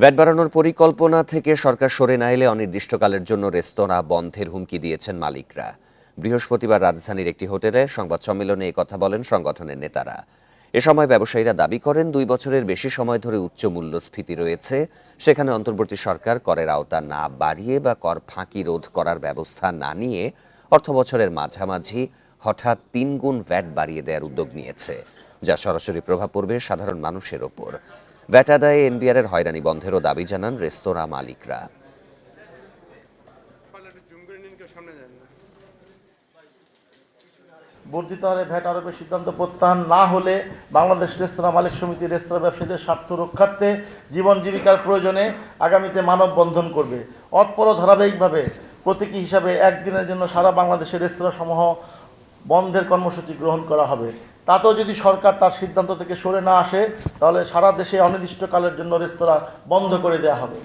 VAT বাড়ানোর পরিকল্পনা থেকে সরকার সরে না এলে অনির্দিষ্টকালের জন্য রেস্তোরাঁ বন্ধের হুমকি দিয়েছেন মালিকরা। বৃহস্পতিবার রাজধানীর একটি হোটেলে সংবাদ সম্মেলনে কথা বলেন সংগঠনের নেতারা। এ সময় ব্যবসায়ীরা দাবি করেন, দুই বছরের বেশি সময় ধরে উচ্চ মূল্যস্ফীতি রয়েছে। সেখানে অন্তর্বর্তী সরকার করের আওতা না বাড়িয়ে বা কর ফাঁকি রোধ করার ব্যবস্থা না নিয়ে অর্থ বছরের মাঝামাঝি হঠাৎ তিন গুণ ভ্যাট বাড়িয়ে দেওয়ার উদ্যোগ নিয়েছে, যা সরাসরি প্রভাব পড়বে সাধারণ মানুষের ওপর। ভ্যাট আদায়ে এনবিআরের হয়রানি বন্ধেরও দাবি জানান রেস্তোরাঁ মালিকরা। বর্ধিত হারে ভ্যাট আরোপের সিদ্ধান্ত প্রত্যাহার না হলে বাংলাদেশ রেস্তোরাঁ মালিক সমিতি রেস্তোরাঁ ব্যবসায়ীদের স্বার্থ রক্ষার্থে জীবন জীবিকার প্রয়োজনে আগামীতে মানববন্ধন করবে। অতপর ধারাবাহিকভাবে প্রতীকী হিসাবে একদিনের জন্য সারা বাংলাদেশের রেস্তোরাঁ সমূহ বন্ধের কর্মসূচি গ্রহণ করা হবে। তাতেও যদি সরকার তার সিদ্ধান্ত থেকে সরে না আসে, তাহলে সারা দেশে অনির্দিষ্টকালের জন্য রেস্তোরাঁ বন্ধ করে দেওয়া হবে।